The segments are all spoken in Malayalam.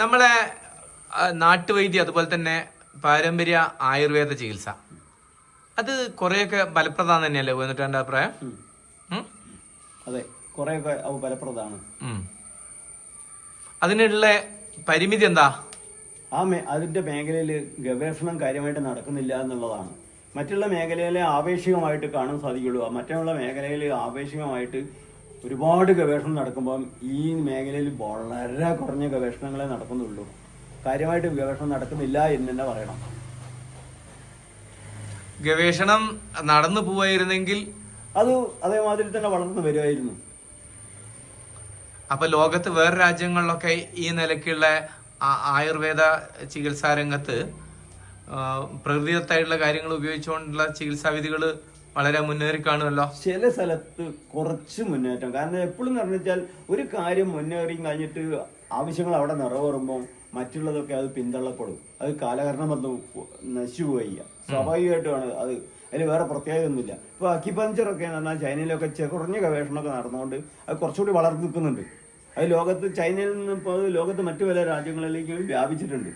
നമ്മളെ നാട്ടുവൈദ്യം അതുപോലെ തന്നെ പാരമ്പര്യ ആയുർവേദ ചികിത്സ. അത് കുറെയൊക്കെ ഫലപ്രദം തന്നെയല്ലേ എന്നിട്ട് എന്റെ അഭിപ്രായം? അതെ കുറേയൊക്കെ അവ ഫലപ്രദമാണ്. അതിനുള്ള പരിമിതി എന്താ? ആ മേ അതിന്റെ മേഖലയിൽ ഗവേഷണം കാര്യമായിട്ട് നടക്കുന്നില്ല എന്നുള്ളതാണ്. മറ്റുള്ള മേഖലയിലെ ആവേശികമായിട്ട് കാണാൻ സാധിക്കുള്ളൂ. മറ്റുള്ള മേഖലയിൽ ആപേക്ഷികമായിട്ട് ഒരുപാട് ഗവേഷണം നടക്കുമ്പം ഈ മേഖലയിൽ വളരെ കുറഞ്ഞ ഗവേഷണങ്ങളെ നടക്കുന്നുള്ളൂ കാര്യമായിട്ട് ഗവേഷണം നടക്കുന്നില്ല എന്ന് തന്നെ പറയണം. ഗവേഷണം നടന്നു പോവായിരുന്നെങ്കിൽ അത് അതേമാതിരി തന്നെ വളർന്നു വരുമായിരുന്നു അപ്പൊ ലോകത്ത് വേറെ രാജ്യങ്ങളിലൊക്കെ ഈ നിലയ്ക്കുള്ള ആയുർവേദ ചികിത്സാ രംഗത്ത് പ്രകൃതിദത്തായിട്ടുള്ള കാര്യങ്ങൾ ഉപയോഗിച്ചുകൊണ്ടുള്ള ചികിത്സാ വിധികൾ വളരെ മുന്നേറി കാണുമല്ലോ. ചില സ്ഥലത്ത് കുറച്ച് മുന്നേറ്റം. കാരണം എപ്പോഴും വെച്ചാൽ ഒരു കാര്യം മുന്നേറി കഴിഞ്ഞിട്ട് ആവശ്യങ്ങൾ അവിടെ നിറവേറുമ്പോൾ മറ്റുള്ളതൊക്കെ അത് പിന്തള്ളപ്പെടും. അത് കാലകരണം വന്ന് നശിച്ചു പോയി സ്വാഭാവികമായിട്ടുമാണ് അത്. അതിൽ വേറെ പ്രത്യേകത ഒന്നുമില്ല ഇപ്പോൾ ഒക്കെ എന്ന് പറഞ്ഞാൽ ചൈനയിലൊക്കെ കുറഞ്ഞ ഗവേഷണമൊക്കെ നടന്നുകൊണ്ട് അത് കുറച്ചുകൂടി വളർന്നു നിൽക്കുന്നുണ്ട്. അത് ലോകത്ത് ചൈനയിൽ നിന്ന് ഇപ്പോൾ ലോകത്ത് മറ്റു പല രാജ്യങ്ങളിലേക്കും വ്യാപിച്ചിട്ടുണ്ട്.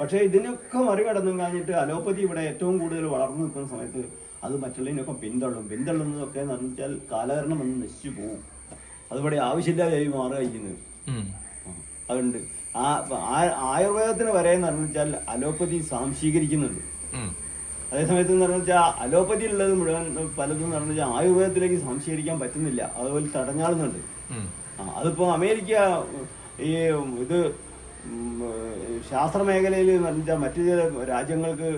പക്ഷേ ഇതിനൊക്കെ മറികടന്നും കഴിഞ്ഞിട്ട് അലോപ്പതി ഇവിടെ ഏറ്റവും കൂടുതൽ വളർന്നു നിൽക്കുന്ന സമയത്ത് അത് മറ്റുള്ളതിനൊക്കെ പിന്തള്ളും. പിന്തള്ളുന്നതൊക്കെ എന്ന് പറഞ്ഞാൽ കാലഹരണം ഒന്ന് നശിച്ചു പോകും അതുപോലെ ആവശ്യമില്ലാതായി മാറുക ചെയ്യുന്നത് അതുണ്ട്. ആ ആയുർവേദത്തിന് വരെ എന്ന് പറഞ്ഞാൽ അലോപ്പതി സാംശീകരിക്കുന്നുണ്ട്. അതേസമയത്ത് എന്ന് പറഞ്ഞാൽ അലോപ്പതി ഉള്ളത് മുഴുവൻ പലതും എന്ന് പറഞ്ഞാൽ ആയുർവേദത്തിലേക്ക് സംശീകരിക്കാൻ പറ്റുന്നില്ല. അതുപോലെ തടഞ്ഞാളുന്നുണ്ട്. അതിപ്പോ അമേരിക്ക ഈ ഇത് ഉം, ശാസ്ത്ര മേഖലയിൽ പറഞ്ഞാൽ മറ്റു ചില രാജ്യങ്ങൾക്ക്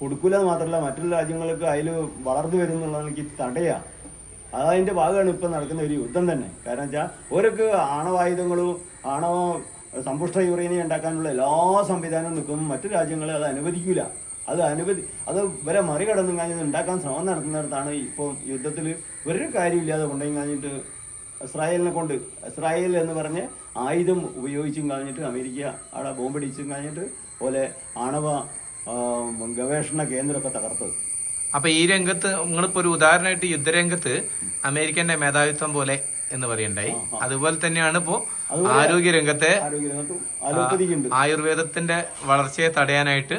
കൊടുക്കൂല എന്ന് മാത്രമല്ല മറ്റുള്ള രാജ്യങ്ങൾക്ക് അതിൽ വളർന്നു വരുന്നുള്ളതാണ് എനിക്ക് തടയാ. അതതിന്റെ ഭാഗമാണ് ഇപ്പൊ നടക്കുന്ന ഒരു യുദ്ധം തന്നെ. കാരണം വെച്ചാൽ ഓരോക്ക് ആണവായുധങ്ങളും ആണവ സമ്പുഷ്ട യുറേനിയം ഉണ്ടാക്കാനുള്ള എല്ലാ സംവിധാനവും നിൽക്കും. മറ്റു രാജ്യങ്ങളെ അത് അനുവദിക്കൂല. അത് അനുവദി അത് വരെ മറികടന്നും കഴിഞ്ഞാൽ ഉണ്ടാക്കാൻ ശ്രമം നടത്തുന്നിടത്താണ് ഇപ്പോൾ യുദ്ധത്തിൽ ഒരു കാര്യമില്ലാതെ കൊണ്ടുപോയി കഴിഞ്ഞിട്ട് ഇസ്രായേലിനെ കൊണ്ട് ഇസ്രായേൽ എന്ന് പറഞ്ഞ് ആയുധം ഉപയോഗിച്ചും കഴിഞ്ഞിട്ട് അമേരിക്ക അവിടെ ബോംബടിച്ചും കഴിഞ്ഞിട്ട് പോലെ ആണവ ഗവേഷണ കേന്ദ്രമൊക്കെ തകർത്തത്. അപ്പൊ ഈ രംഗത്ത് നിങ്ങളിപ്പോ ഒരു ഉദാഹരണമായിട്ട് യുദ്ധരംഗത്ത് അമേരിക്കന്റെ മേധാവിത്വം പോലെ എന്ന് പറയണ്ടായി. അതുപോലെ തന്നെയാണ് ഇപ്പോ ആരോഗ്യ രംഗത്തെ ആയുർവേദത്തിന്റെ വളർച്ചയെ തടയാനായിട്ട്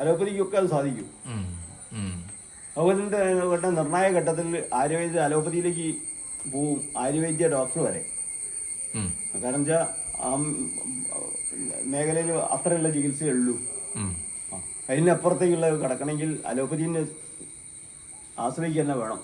അലോപ്പതിക്കൊക്കെ അത് സാധിക്കും. അതുപോലെ നിർണായക ഘട്ടത്തിൽ ആയുർവേദ അലോപ്പതിയിലേക്ക് പോവും ആയുർവേദ്യ ഡോക്ടർ വരെ. കാരണം വെച്ചാൽ ആ മേഖലയിൽ അത്രയുള്ള ചികിത്സയുള്ളൂ. അതിനപ്പുറത്തേക്കുള്ള കിടക്കണമെങ്കിൽ അലോപ്പതിനെ ആശ്രയിക്കുക തന്നെ വേണം.